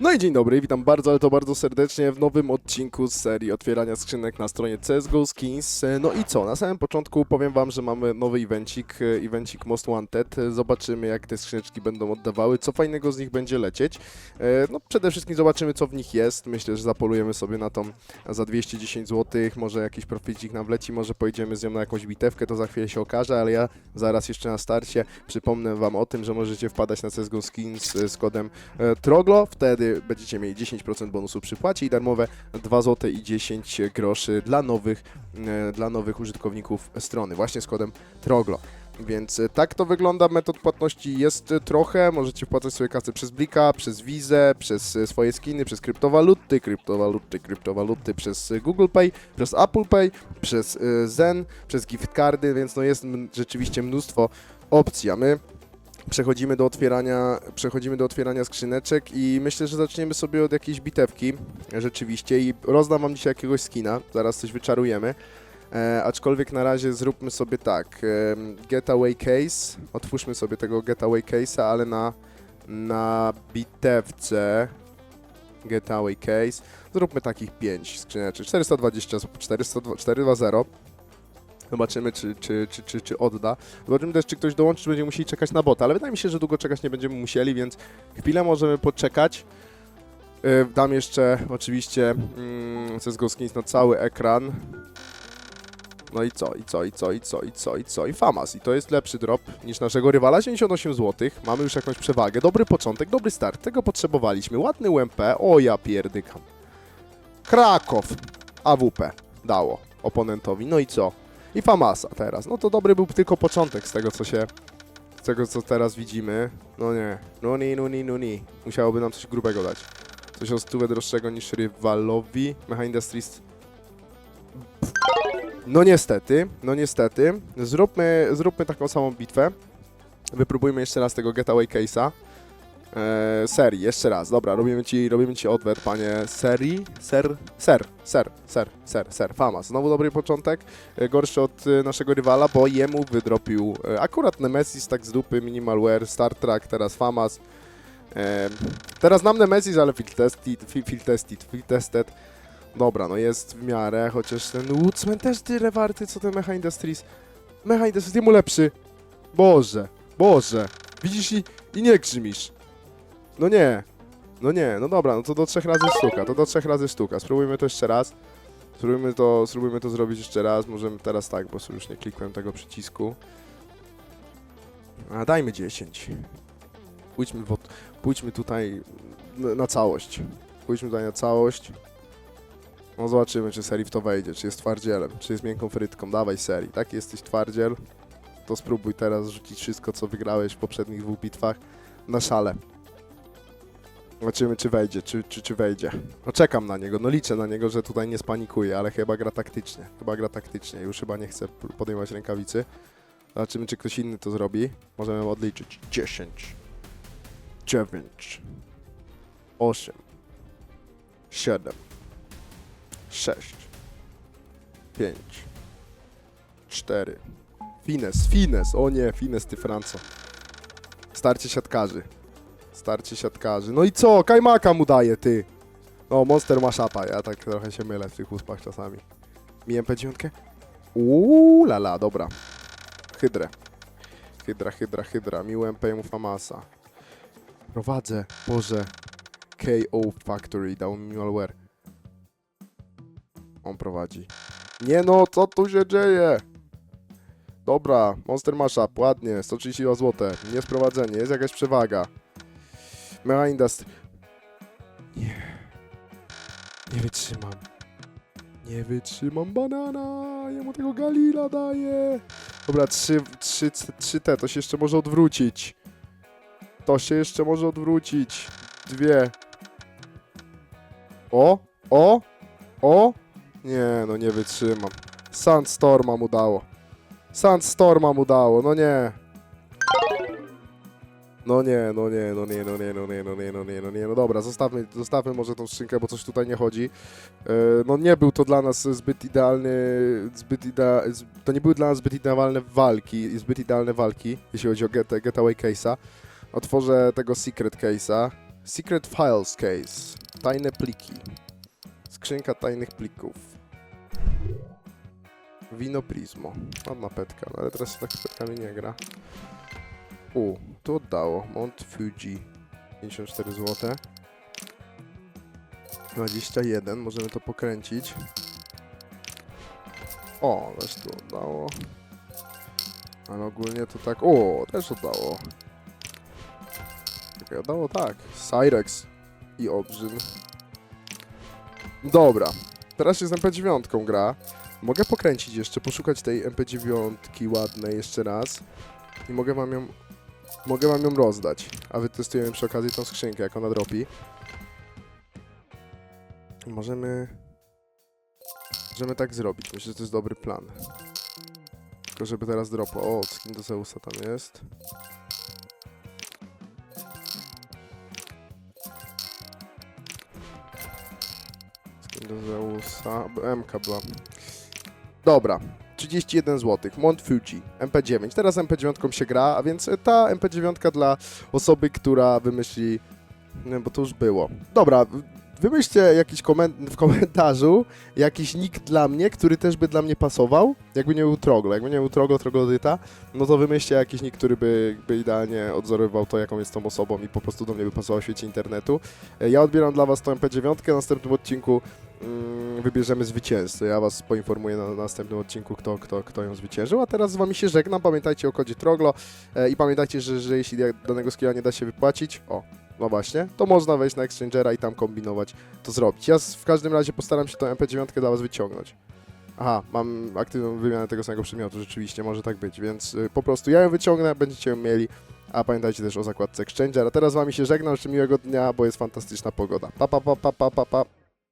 No i dzień dobry, witam bardzo, ale to bardzo serdecznie w nowym odcinku z serii otwierania skrzynek na stronie CSGO Skins. No i co, na samym początku powiem wam, że mamy nowy evencik, e, evencik Most Wanted. Zobaczymy jak te skrzyneczki będą oddawały, co fajnego z nich będzie lecieć. E, No przede wszystkim zobaczymy co w nich jest, myślę, że zapolujemy sobie na tą za 210 zł, może jakiś proficik nam wleci, może pojedziemy z nią na jakąś bitewkę, to za chwilę się okaże, ale ja zaraz jeszcze na starcie przypomnę wam o tym, że możecie wpadać na CSGO Skins e, z kodem Troglo, wtedy będziecie mieli 10% bonusu przy płacie i darmowe 2 zł i 10 groszy dla nowych, e, dla nowych użytkowników strony, właśnie z kodem Troglo. Więc e, tak to wygląda, metod płatności jest e, trochę, możecie wpłacać sobie kasę przez Blika, przez Vizę, przez swoje skiny, przez kryptowaluty, kryptowaluty, kryptowaluty, przez Google Pay, przez Apple Pay, przez Zen, przez gift cardy, więc no jest rzeczywiście mnóstwo opcji, a my przechodzimy do otwierania, przechodzimy do otwierania skrzyneczek i myślę, że zaczniemy sobie od jakiejś bitewki, rzeczywiście, i rozdam wam dzisiaj jakiegoś skina, zaraz coś wyczarujemy. E, aczkolwiek na razie zróbmy sobie tak, em, getaway case, otwórzmy sobie tego getaway case'a, ale na, na bitewce getaway case. Zróbmy takich 5 skrzyneczek, 420, 400, 420, Zobaczymy, czy, czy, czy, czy, czy odda. Zobaczymy też, czy ktoś dołączy, czy będziemy musieli czekać na bota, ale wydaje mi się, że długo czekać nie będziemy musieli, więc chwilę możemy poczekać. Yy, Dam jeszcze oczywiście mm, CSGO na cały ekran. No i co, i co, i co, i co, i co, i co, i Famas. I to jest lepszy drop niż naszego rywala, 78 zł. Mamy już jakąś przewagę, dobry początek, dobry start, tego potrzebowaliśmy. Ładny UMP, o ja pierdykam. Krakow, AWP dało oponentowi, no i co? I Famasa teraz. No to dobry był tylko początek z tego, co się. Z tego, co teraz widzimy. No nie. No nie, no nie, no nie. Musiałoby nam coś grubego dać. Coś o stówę droższego niż rywalowi. Mecha Industries. No niestety, no niestety. Zróbmy, zróbmy taką samą bitwę. Wypróbujmy jeszcze raz tego Getaway Case'a. Eee, serii, jeszcze raz. Dobra, robimy ci, robimy ci odwet, panie serii. Ser, ser, ser, ser, ser, ser. Famas. Znowu dobry początek. E, gorszy od e, naszego rywala, bo jemu wydropił e, akurat Nemesis, tak z dupy, Minimalware, Star Trek, teraz Famas. E, teraz nam Nemesis, ale field tested, fi- field tested, field tested. Dobra, no jest w miarę, chociaż ten Woodsman też tyle warty, co ten Mecha Industries. Mecha Industries jemu lepszy. Boże, Boże. Widzisz i, i nie grzymisz. No nie. No nie, no dobra, no to do trzech razy sztuka, to do trzech razy sztuka. Spróbujmy to jeszcze raz. Spróbujmy to, spróbujmy to zrobić jeszcze raz. Możemy teraz tak, bo już nie klikłem tego przycisku. A dajmy 10. Pójdźmy, w, pójdźmy tutaj na, na całość. Pójdźmy tutaj na całość. No zobaczymy, czy serii w to wejdzie, czy jest twardzielem, czy jest miękką frytką. Dawaj serii, tak? Jesteś twardziel. To spróbuj teraz rzucić wszystko, co wygrałeś w poprzednich dwóch bitwach na szale. Zobaczymy, czy wejdzie, czy, czy, czy wejdzie. No czekam na niego, no liczę na niego, że tutaj nie spanikuje, ale chyba gra taktycznie. Chyba gra taktycznie, już chyba nie chce podejmować rękawicy. Zobaczymy, czy ktoś inny to zrobi. Możemy odliczyć. 10, 9, 8, 7, 6, 5, 4. Fines, Fines, o nie, Fines ty Franco. Starcie siatkarzy. Starcie siatkarzy. No i co? Kajmaka mu daje, ty. No, Monster ma szapa. Ja tak trochę się mylę w tych uspach czasami. Mi MP9? Uuu, lala, dobra. Hydrę. Hydra, hydra, hydra. Miły MP mu Famasa. Prowadzę. Boże. KO Factory dał mi malware. On prowadzi. Nie no, co tu się dzieje? Dobra, Monster Mashup, ładnie, 132 zł. Nie sprowadzenie, jest jakaś przewaga. Mecha Industry. Nie. Nie wytrzymam. Nie wytrzymam banana. Ja mu tego Galila daję. Dobra, 3, 3, 3T, to się jeszcze może odwrócić. To się jeszcze może odwrócić. Dwie. O, o, o. Nie, no nie wytrzymam. Sandstorma mu dało. Sandstorma mu dało, no nie. No nie, no nie, no nie, no nie, no nie, no nie, no nie, no nie, no dobra, zostawmy, zostawmy może tą skrzynkę, bo coś tutaj nie chodzi. E, No nie był to dla nas zbyt idealny, zbyt idea, to nie były dla nas zbyt idealne walki, zbyt idealne walki, jeśli chodzi o get, Getaway Case'a. Otworzę tego Secret Case'a. Secret Files Case. Tajne pliki. Skrzynka tajnych plików. Wino Prismo. Ładna petka, ale teraz się tak z petkami nie gra. U, to oddało. Mount Fuji. 54 zł. 21, możemy to pokręcić. O, też tu oddało. Ale ogólnie to tak. O, też oddało. Czekaj, oddało tak. Cyrex i Obrzyn. Dobra. Teraz z MP9 gra. Mogę pokręcić jeszcze, poszukać tej MP9 ładnej jeszcze raz. I mogę wam ją. Mogę wam ją rozdać. A wytestujemy przy okazji tą skrzynkę, jak ona dropi. Możemy. Możemy tak zrobić. Myślę, że to jest dobry plan. Tylko żeby teraz dropło. O, skin do Zeusa tam jest. Skin do Zeusa. MK była. Dobra. 31 zł. Mont Fuji. MP9. Teraz MP9 się gra, a więc ta MP9 dla osoby, która wymyśli. No, bo to już było. Dobra. Wymyślcie jakiś koment w komentarzu jakiś nick dla mnie, który też by dla mnie pasował. Jakby nie był Troglo. Jakby nie był Troglo, Troglodyta, no to wymyślcie jakiś nick, który by, by idealnie odzorowywał to, jaką jest tą osobą i po prostu do mnie by pasował w świecie internetu. E, Ja odbieram dla Was tą MP9. W następnym odcinku wybierzemy zwycięzcę. Ja Was poinformuję na, na następnym odcinku, kto, kto, kto ją zwyciężył. A teraz z Wami się żegnam. Pamiętajcie o kodzie Troglo e, i pamiętajcie, że, że jeśli danego skilla nie da się wypłacić, o, no właśnie, to można wejść na Exchangera i tam kombinować, to zrobić. Ja w każdym razie postaram się tą MP9 dla Was wyciągnąć. Aha, mam aktywną wymianę tego samego przedmiotu, rzeczywiście, może tak być, więc y, po prostu ja ją wyciągnę, będziecie ją mieli, a pamiętajcie też o zakładce Exchanger. A teraz z Wami się żegnam, życzę miłego dnia, bo jest fantastyczna pogoda. Pa, pa, pa, pa, pa, pa, pa.